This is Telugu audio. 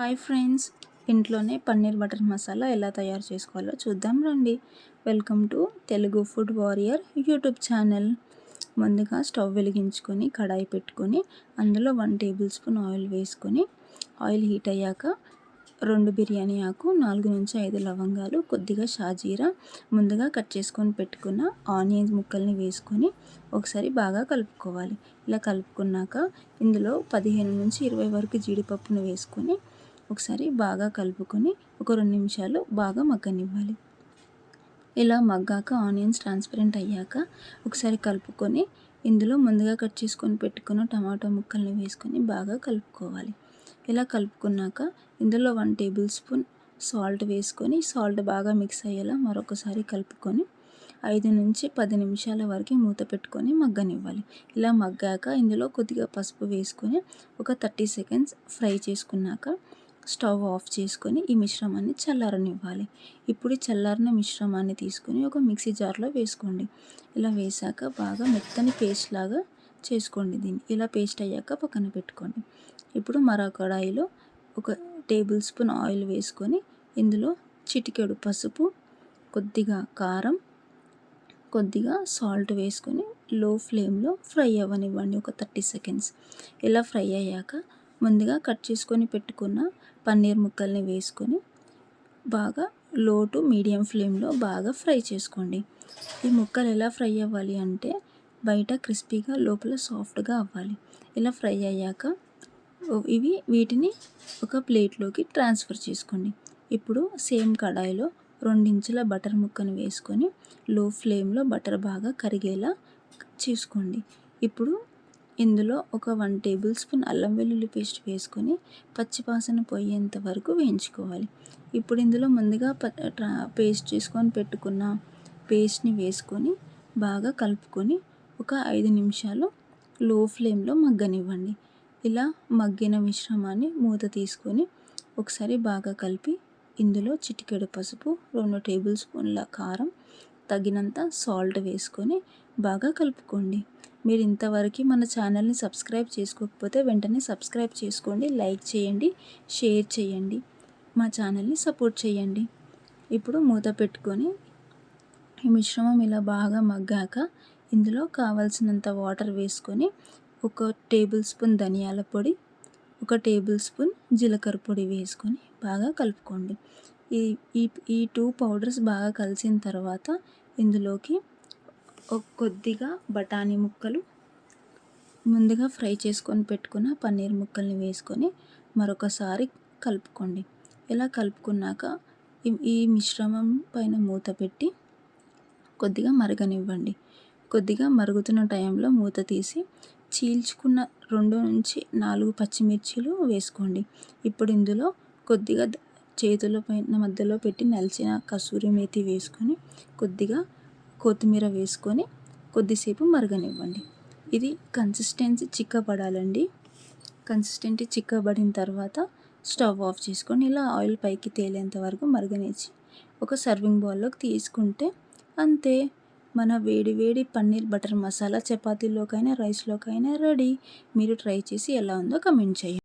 Hi friends. ఇంట్లోనే పన్నీర్ బటర్ మసాలా ఎలా తయారు చేసుకోవాలో చూద్దాం రండి. Welcome to Telugu Food Warrior YouTube channel. ముందుగా స్టవ్ వెలిగించుకొని కడాయి పెట్టుకొని అందులో వన్ టేబుల్ స్పూన్ ఆయిల్ వేసుకొని ఆయిల్ హీట్ అయ్యాక రెండు బిర్యానీ ఆకు నాలుగు నుంచి ఐదు లవంగాలు కొద్దిగా షాజీరా ముందుగా కట్ చేసుకొని పెట్టుకున్న ఆనియన్ ముక్కల్ని వేసుకొని ఒకసారి బాగా కలుపుకోవాలి. ఇలా కలుపుకున్నాక ఇందులో పదిహేను నుంచి ఇరవై వరకు జీడిపప్పును వేసుకొని ఒకసారి బాగా కలుపుకొని ఒక రెండు నిమిషాలు బాగా మగ్గనివ్వాలి. ఇలా మగ్గాక ఆనియన్స్ ట్రాన్స్పరెంట్ అయ్యాక ఒకసారి కలుపుకొని ఇందులో ముందుగా కట్ చేసుకొని పెట్టుకున్న టమాటో ముక్కల్ని వేసుకొని బాగా కలుపుకోవాలి. ఇలా కలుపుకున్నాక ఇందులో వన్ టేబుల్ స్పూన్ సాల్ట్ వేసుకొని సాల్ట్ బాగా మిక్స్ అయ్యేలా మరొకసారి కలుపుకొని ఐదు నుంచి పది నిమిషాల వరకు మూత పెట్టుకొని మగ్గనివ్వాలి. ఇలా మగ్గాక ఇందులో కొద్దిగా పసుపు వేసుకొని ఒక థర్టీ సెకండ్స్ ఫ్రై చేసుకున్నాక స్టవ్ ఆఫ్ చేసుకొని ఈ మిశ్రమాన్ని చల్లారనివ్వాలి. ఇప్పుడు చల్లారిన మిశ్రమాన్ని తీసుకొని ఒక మిక్సీ జార్లో వేసుకోండి. ఇలా వేసాక బాగా మెత్తని పేస్ట్ లాగా చేసుకోండి దీన్ని. ఇలా పేస్ట్ అయ్యాక పక్కన పెట్టుకోండి. ఇప్పుడు మరో కడాయిలో ఒక టేబుల్ స్పూన్ ఆయిల్ వేసుకొని ఇందులో చిటికెడు పసుపు కొద్దిగా కారం కొద్దిగా సాల్ట్ వేసుకొని లో ఫ్లేమ్లో ఫ్రై అవ్వనివ్వండి ఒక థర్టీ సెకండ్స్. ఇలా ఫ్రై అయ్యాక ముందుగా కట్ చేసుకొని పెట్టుకున్న పన్నీర్ ముక్కల్ని వేసుకొని బాగా లో టు మీడియం ఫ్లేమ్లో బాగా ఫ్రై చేసుకోండి. ఈ ముక్కలు ఎలా ఫ్రై అవ్వాలి అంటే బయట క్రిస్పీగా లోపల సాఫ్ట్గా అవ్వాలి. ఇలా ఫ్రై అయ్యాక ఇవి వీటిని ఒక ప్లేట్లోకి ట్రాన్స్ఫర్ చేసుకోండి. ఇప్పుడు సేమ్ కడాయిలో రెండించుల బటర్ ముక్కను వేసుకొని లో ఫ్లేమ్లో బటర్ బాగా కరిగేలా చూసుకోండి. ఇప్పుడు ఇందులో ఒక వన్ టేబుల్ స్పూన్ అల్లం వెల్లుల్లి పేస్ట్ వేసుకొని పచ్చివాసన పోయేంత వరకు వేయించుకోవాలి. ఇప్పుడు ఇందులో ముందుగా పేస్ట్ చేసుకొని పెట్టుకున్న పేస్ట్ని వేసుకొని బాగా కలుపుకొని ఒక ఐదు నిమిషాలు లో ఫ్లేమ్లో మగ్గనివ్వండి. ఇలా మగ్గిన మిశ్రమాన్ని మూత తీసుకొని ఒకసారి బాగా కలిపి ఇందులో చిటికెడు పసుపు రెండు టేబుల్ స్పూన్ల కారం తగినంత సాల్ట్ వేసుకొని బాగా కలుపుకోండి. మీరు ఇంతవరకు మన ఛానల్ని సబ్స్క్రైబ్ చేసుకోకపోతే వెంటనే సబ్స్క్రైబ్ చేసుకోండి లైక్ చేయండి షేర్ చేయండి మా ఛానల్ని సపోర్ట్ చేయండి. ఇప్పుడు మూత పెట్టుకొని ఈ మిశ్రమం ఇలా బాగా మగ్గాక ఇందులో కావాల్సినంత వాటర్ వేసుకొని ఒక టేబుల్ స్పూన్ ధనియాల పొడి ఒక టేబుల్ స్పూన్ జీలకర్ర పొడి వేసుకొని బాగా కలుపుకోండి. ఈ ఈ ఈ టూ పౌడర్స్ బాగా కలిసిన తర్వాత ఇందులోకి కొద్దిగా బఠానీ ముక్కలు ముందుగా ఫ్రై చేసుకొని పెట్టుకున్న పన్నీర్ ముక్కల్ని వేసుకొని మరొకసారి కలుపుకోండి. ఇలా కలుపుకున్నాక ఈ మిశ్రమం పైన మూత పెట్టి కొద్దిగా మరగనివ్వండి. కొద్దిగా మరుగుతున్న టైంలో మూత తీసి చీల్చుకున్న రెండు నుంచి నాలుగు పచ్చిమిర్చీలు వేసుకోండి. ఇప్పుడు ఇందులో కొద్దిగా చేతుల పైన మధ్యలో పెట్టి నలిచిన కసూరి మేతి వేసుకొని కొద్దిగా కొత్తిమీర వేసుకొని కొద్దిసేపు మరగనివ్వండి. ఇది కన్సిస్టెన్సీ చిక్కబడాలండి. కన్సిస్టెంట్ చిక్కబడిన తర్వాత స్టవ్ ఆఫ్ చేసుకొని ఇలా ఆయిల్ పైకి తేలేంత వరకు మరగనిచ్చి ఒక సర్వింగ్ బౌల్లోకి తీసుకుంటే అంతే. మన వేడి వేడి పన్నీర్ బటర్ మసాలా చపాతీలోకైనా రైస్లోకైనా రెడీ. మీరు ట్రై చేసి ఎలా ఉందో కమెంట్ చేయండి.